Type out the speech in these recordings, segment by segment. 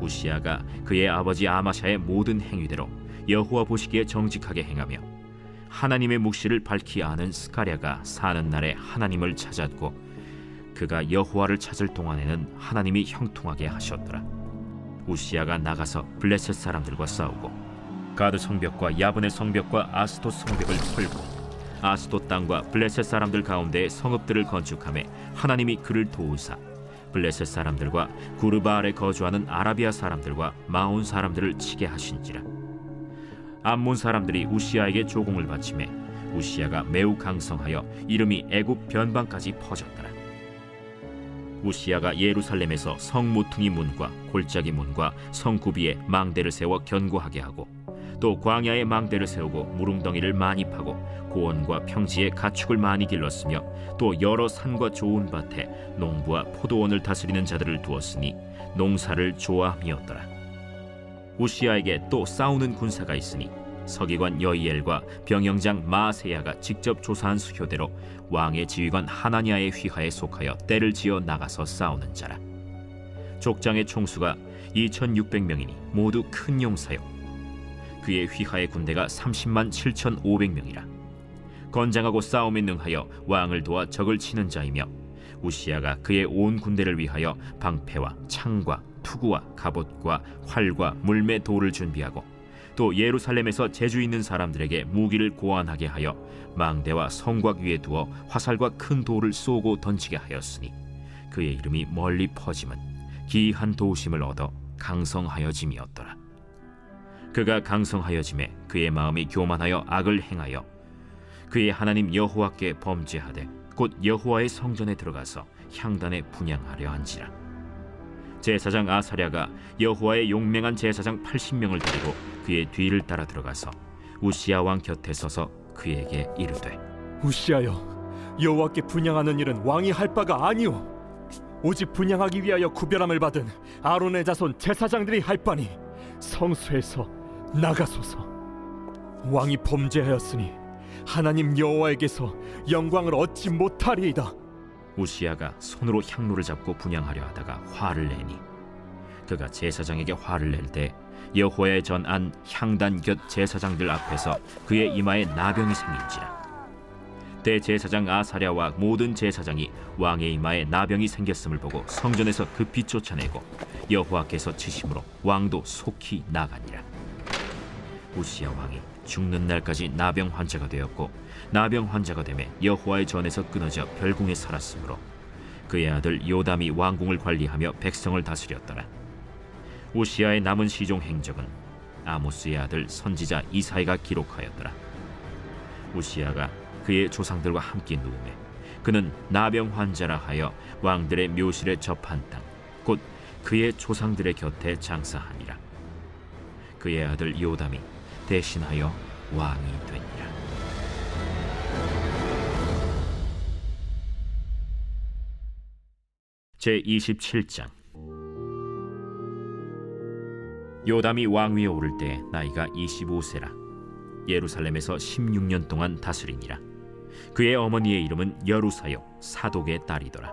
우시야가 그의 아버지 아마샤의 모든 행위대로 여호와 보시기에 정직하게 행하며 하나님의 묵시를 밝히 아는 스가랴가 사는 날에 하나님을 찾았고 그가 여호와를 찾을 동안에는 하나님이 형통하게 하셨더라. 우시야가 나가서 블레셋 사람들과 싸우고 가드 성벽과 야브네 성벽과 아스토 성벽을 털고 아스토 땅과 블레셋 사람들 가운데 성읍들을 건축함에 하나님이 그를 도우사 블레셋 사람들과 구르바알에 거주하는 아라비아 사람들과 마온 사람들을 치게 하신지라. 암몬 사람들이 우시아에게 조공을 바치매 우시아가 매우 강성하여 이름이 애굽 변방까지 퍼졌더라. 우시아가 예루살렘에서 성 모퉁이 문과 골짜기 문과 성 구비에 망대를 세워 견고하게 하고 또 광야에 망대를 세우고 무릉덩이를 많이 파고 고원과 평지에 가축을 많이 길렀으며 또 여러 산과 좋은 밭에 농부와 포도원을 다스리는 자들을 두었으니 농사를 좋아함이었더라. 우시아에게 또 싸우는 군사가 있으니 서기관 여이엘과 병영장 마세야가 직접 조사한 수효대로 왕의 지휘관 하나니아의 휘하에 속하여 때를 지어 나가서 싸우는 자라. 족장의 총수가 2,600명이니 모두 큰 용사요. 그의 휘하의 군대가 30만 7,500명이라. 건장하고 싸움에 능하여 왕을 도와 적을 치는 자이며 우시아가 그의 온 군대를 위하여 방패와 창과 투구와 갑옷과 활과 물매 돌을 준비하고 또 예루살렘에서 재주 있는 사람들에게 무기를 고안하게 하여 망대와 성곽 위에 두어 화살과 큰 돌을 쏘고 던지게 하였으니 그의 이름이 멀리 퍼짐은 기이한 도우심을 얻어 강성하여짐이었더라. 그가 강성하여짐에 그의 마음이 교만하여 악을 행하여 그의 하나님 여호와께 범죄하되 곧 여호와의 성전에 들어가서 향단에 분양하려 한지라. 제사장 아사랴가 여호와의 용맹한 제사장 80명을 데리고 그의 뒤를 따라 들어가서 우시아 왕 곁에 서서 그에게 이르되 우시하여 여호와께 분양하는 일은 왕이 할 바가 아니오. 오직 분양하기 위하여 구별함을 받은 아론의 자손 제사장들이 할 바니 성수에서 나가소서. 왕이 범죄하였으니 하나님 여호와에게서 영광을 얻지 못하리이다. 우시아가 손으로 향로를 잡고 분양하려 하다가 화를 내니 그가 제사장에게 화를 낼 때 여호와의 전 안 향단 곁 제사장들 앞에서 그의 이마에 나병이 생긴지라. 대제사장 아사랴와 모든 제사장이 왕의 이마에 나병이 생겼음을 보고 성전에서 급히 쫓아내고 여호와께서 치심으로 왕도 속히 나가니라 우시아 왕이 죽는 날까지 나병 환자가 되었고 나병 환자가 되매 여호와의 전에서 끊어져 별궁에 살았으므로 그의 아들 요담이 왕궁을 관리하며 백성을 다스렸더라. 우시아의 남은 시종 행적은 아모스의 아들 선지자 이사이가 기록하였더라. 우시아가 그의 조상들과 함께 누우매 그는 나병 환자라 하여 왕들의 묘실에 접한 땅 곧 그의 조상들의 곁에 장사하니라. 그의 아들 요담이 대신하여 왕이 되니라. 제 27장. 요담이 왕위에 오를 때 나이가 25세라. 예루살렘에서 16년 동안 다스리니라. 그의 어머니의 이름은 여루사요 사독의 딸이더라.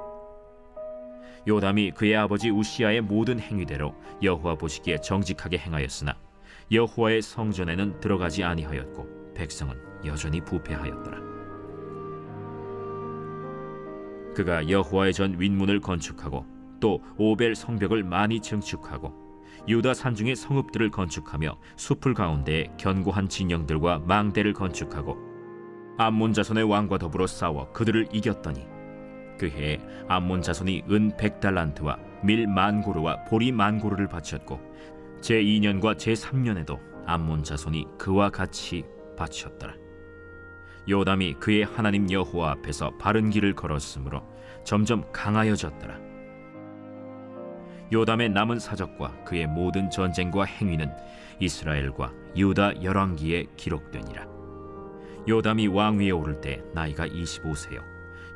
요담이 그의 아버지 우시아의 모든 행위대로 여호와 보시기에 정직하게 행하였으나 여호와의 성전에는 들어가지 아니하였고 백성은 여전히 부패하였더라. 그가 여호와의 전 윗문을 건축하고 또 오벨 성벽을 많이 증축하고 유다 산중의 성읍들을 건축하며 숲을 가운데에 견고한 진영들과 망대를 건축하고 암몬 자손의 왕과 더불어 싸워 그들을 이겼더니 그 해에 암몬 자손이 은 백달란트와 밀 만고르와 보리 만고르를 바쳤고 제 2년과 제 3년에도 암몬 자손이 그와 같이 바쳤더라. 요담이 그의 하나님 여호와 앞에서 바른 길을 걸었으므로 점점 강하여졌더라. 요담의 남은 사적과 그의 모든 전쟁과 행위는 이스라엘과 유다 열왕기에 기록되니라. 요담이 왕위에 오를 때 나이가 25세요.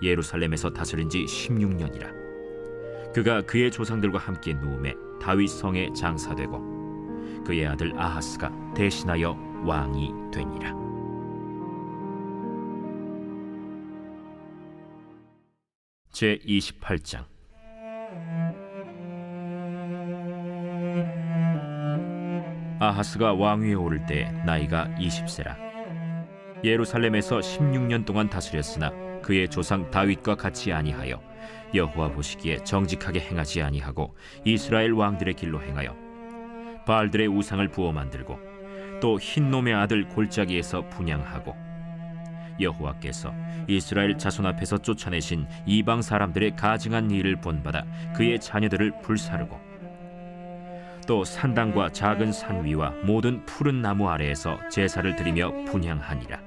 예루살렘에서 다스린 지 16년이라. 그가 그의 조상들과 함께 누움에 다윗 성에 장사되고 그의 아들 아하스가 대신하여 왕이 되니라. 제 28장 아하스가 왕위에 오를 때 나이가 20세라 예루살렘에서 16년 동안 다스렸으나 그의 조상 다윗과 같이 아니하여 여호와 보시기에 정직하게 행하지 아니하고 이스라엘 왕들의 길로 행하여 바알들의 우상을 부어 만들고 또 흰놈의 아들 골짜기에서 분양하고 여호와께서 이스라엘 자손 앞에서 쫓아내신 이방 사람들의 가증한 일을 본받아 그의 자녀들을 불사르고 또 산당과 작은 산 위와 모든 푸른 나무 아래에서 제사를 드리며 분향하니라.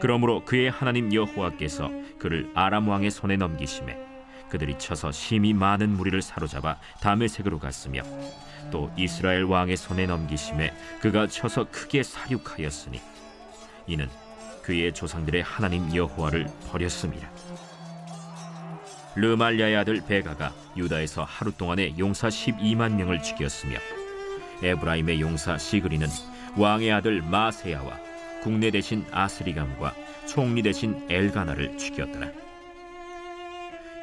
그러므로 그의 하나님 여호와께서 그를 아람 왕의 손에 넘기심에 그들이 쳐서 심히 많은 무리를 사로잡아 다메색으로 갔으며 또 이스라엘 왕의 손에 넘기심에 그가 쳐서 크게 사륙하였으니 이는 그의 조상들의 하나님 여호와를 버렸습니다. 르말야의 아들 베가가 유다에서 하루 동안에 용사 12만 명을 죽였으며 에브라임의 용사 시그리는 왕의 아들 마세야와 국내 대신 아스리감과 총리 대신 엘가나를 죽였더라.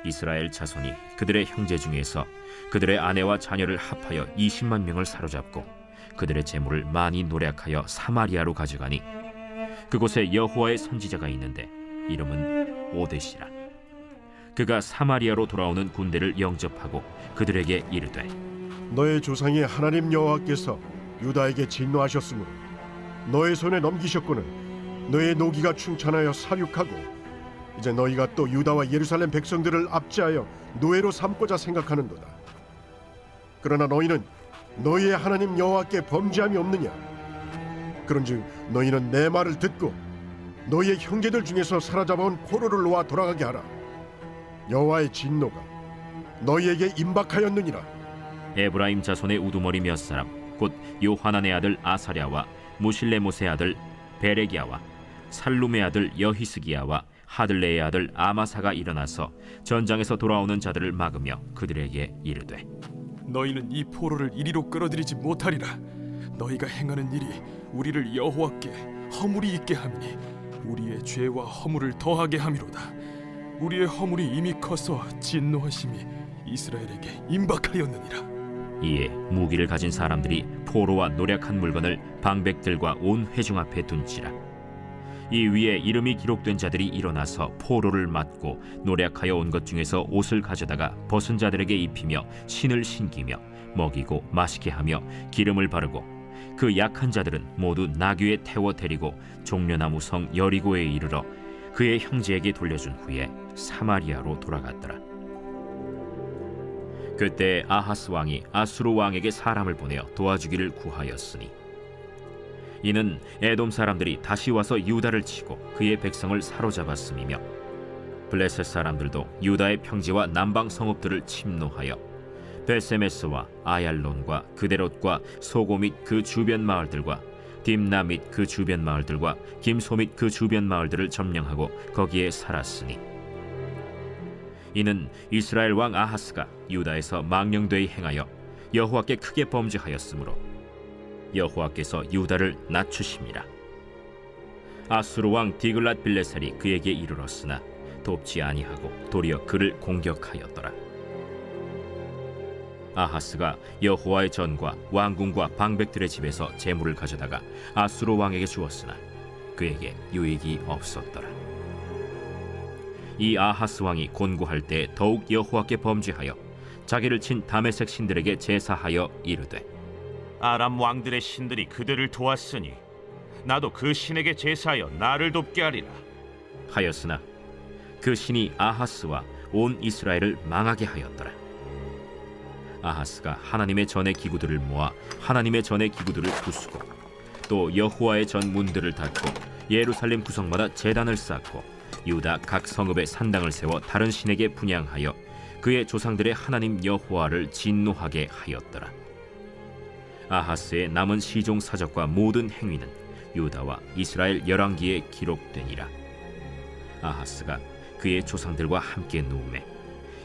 이스라엘 자손이 그들의 형제 중에서 그들의 아내와 자녀를 합하여 20만 명을 사로잡고 그들의 재물을 많이 노략하여 사마리아로 가져가니 그곳에 여호와의 선지자가 있는데 이름은 오데시라. 그가 사마리아로 돌아오는 군대를 영접하고 그들에게 이르되 너의 조상의 하나님 여호와께서 유다에게 진노하셨으므로 너의 손에 넘기셨거늘 너의 노기가 충천하여 사륙하고 이제 너희가 또 유다와 예루살렘 백성들을 압제하여 노예로 삼고자 생각하는도다. 그러나 너희는 너희의 하나님 여호와께 범죄함이 없느냐? 그런즉 너희는 내 말을 듣고 너희의 형제들 중에서 사로잡아온 포로를 놓아 돌아가게 하라. 여호와의 진노가 너희에게 임박하였느니라. 에브라임 자손의 우두머리 몇 사람 곧 요하난의 아들 아사랴와 무실레못의 아들 베레기야와 살룸의 아들 여히스기야와 하들레의 아들 아마사가 일어나서 전장에서 돌아오는 자들을 막으며 그들에게 이르되 너희는 이 포로를 이리로 끌어들이지 못하리라. 너희가 행하는 일이 우리를 여호와께 허물이 있게 함이니 우리의 죄와 허물을 더하게 함이로다. 우리의 허물이 이미 커서 진노하심이 이스라엘에게 임박하였느니라. 이에 무기를 가진 사람들이 포로와 노략한 물건을 방백들과 온 회중 앞에 둔지라 이 위에 이름이 기록된 자들이 일어나서 포로를 맞고 노략하여 온 것 중에서 옷을 가져다가 벗은 자들에게 입히며 신을 신기며 먹이고 마시게 하며 기름을 바르고 그 약한 자들은 모두 나귀에 태워 데리고 종려나무 성 여리고에 이르러 그의 형제에게 돌려준 후에 사마리아로 돌아갔더라. 그때 아하스 왕이 아수르 왕에게 사람을 보내어 도와주기를 구하였으니 이는 에돔 사람들이 다시 와서 유다를 치고 그의 백성을 사로잡았음이며 블레셋 사람들도 유다의 평지와 남방 성읍들을 침노하여 베세메스와 아얄론과 그데롯과 소고 및 그 주변 마을들과 딥나 및 그 주변 마을들과 김소 및 그 주변 마을들을 점령하고 거기에 살았으니 이는 이스라엘 왕 아하스가 유다에서 망령되이 행하여 여호와께 크게 범죄하였으므로 여호와께서 유다를 낮추심이라. 아수르 왕 디글랏 빌레셀이 그에게 이르렀으나 돕지 아니하고 도리어 그를 공격하였더라. 아하스가 여호와의 전과 왕궁과 방백들의 집에서 재물을 가져다가 아수르 왕에게 주었으나 그에게 유익이 없었더라. 이 아하스 왕이 곤고할 때 더욱 여호와께 범죄하여 자기를 친 다메섹 신들에게 제사하여 이르되 아람 왕들의 신들이 그들을 도왔으니 나도 그 신에게 제사하여 나를 돕게 하리라. 하였으나 그 신이 아하스와 온 이스라엘을 망하게 하였더라. 아하스가 하나님의 전의 기구들을 모아 하나님의 전의 기구들을 부수고 또 여호와의 전 문들을 닫고 예루살렘 구성마다 제단을 쌓고 유다 각 성읍에 산당을 세워 다른 신에게 분양하여 그의 조상들의 하나님 여호와를 진노하게 하였더라. 아하스의 남은 시종 사적과 모든 행위는 유다와 이스라엘 열왕기에 기록되니라. 아하스가 그의 조상들과 함께 누움에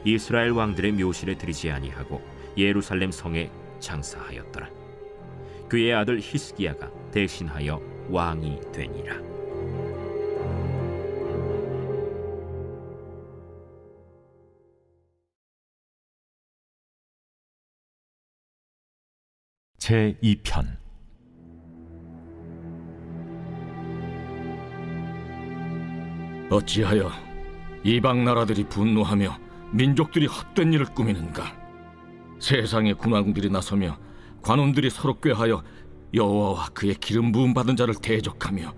이스라엘 왕들의 묘실에 들이지 아니하고 예루살렘 성에 장사하였더라. 그의 아들 히스기야가 대신하여 왕이 되니라. 제 2편 어찌하여 이방 나라들이 분노하며 민족들이 헛된 일을 꾸미는가? 세상의 군왕들이 나서며 관원들이 서로 꾀하여 여호와와 그의 기름 부음 받은 자를 대적하며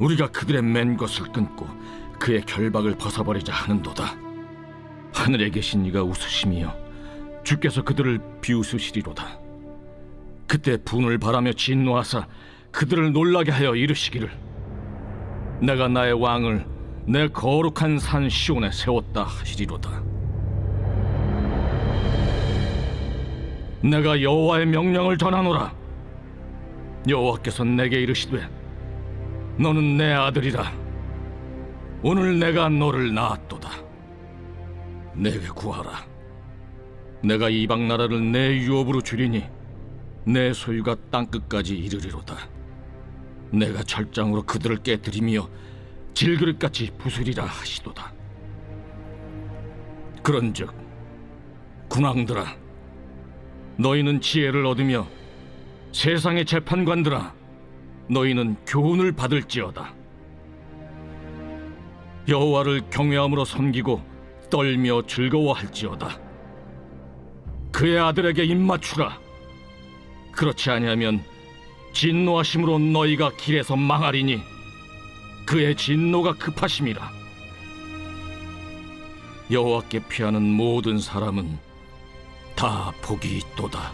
우리가 그들의 맨 것을 끊고 그의 결박을 벗어버리자 하는도다. 하늘에 계신 이가 웃으시며 주께서 그들을 비웃으시리로다. 그때 분을 바라며 진노하사 그들을 놀라게 하여 이르시기를 내가 나의 왕을 내 거룩한 산 시온에 세웠다 하시리로다. 내가 여호와의 명령을 전하노라. 여호와께서 내게 이르시되 너는 내 아들이라. 오늘 내가 너를 낳았도다. 내게 구하라. 내가 이방 나라를 내 유업으로 주리니 내 소유가 땅 끝까지 이르리로다. 내가 철장으로 그들을 깨뜨리며 질그릇같이 부수리라 하시도다. 그런즉 군왕들아 너희는 지혜를 얻으며 세상의 재판관들아 너희는 교훈을 받을지어다. 여호와를 경외함으로 섬기고 떨며 즐거워할지어다. 그의 아들에게 입맞추라. 그렇지 아니하면 진노하심으로 너희가 길에서 망하리니 그의 진노가 급하심이라. 여호와께 피하는 모든 사람은 다 복이 있도다